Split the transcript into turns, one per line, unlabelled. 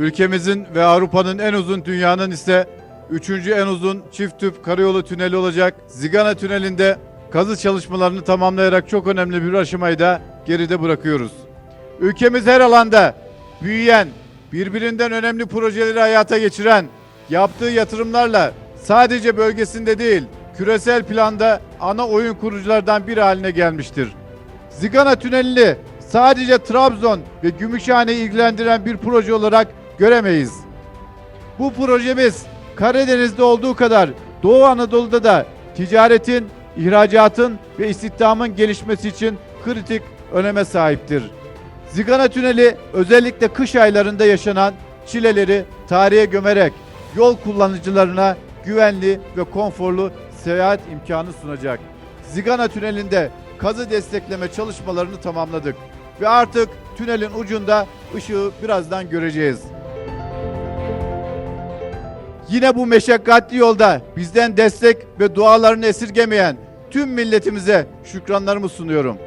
Ülkemizin ve Avrupa'nın en uzun, dünyanın ise üçüncü en uzun çift tüp karayolu tüneli olacak. Zigana Tüneli'nde kazı çalışmalarını tamamlayarak çok önemli bir aşamayı da geride bırakıyoruz. Ülkemiz her alanda büyüyen, birbirinden önemli projeleri hayata geçiren, yaptığı yatırımlarla sadece bölgesinde değil, küresel planda ana oyun kuruculardan biri haline gelmiştir. Zigana Tüneli'ni sadece Trabzon ve Gümüşhane'yi ilgilendiren bir proje olarak göremeyiz. Bu projemiz Karadeniz'de olduğu kadar Doğu Anadolu'da da ticaretin, ihracatın ve istihdamın gelişmesi için kritik öneme sahiptir. Zigana Tüneli özellikle kış aylarında yaşanan çileleri tarihe gömerek yol kullanıcılarına güvenli ve konforlu seyahat imkanı sunacak. Zigana Tüneli'nde kazı destekleme çalışmalarını tamamladık ve artık tünelin ucunda ışığı birazdan göreceğiz. Yine bu meşakkatli yolda bizden destek ve dualarını esirgemeyen tüm milletimize şükranlarımı sunuyorum.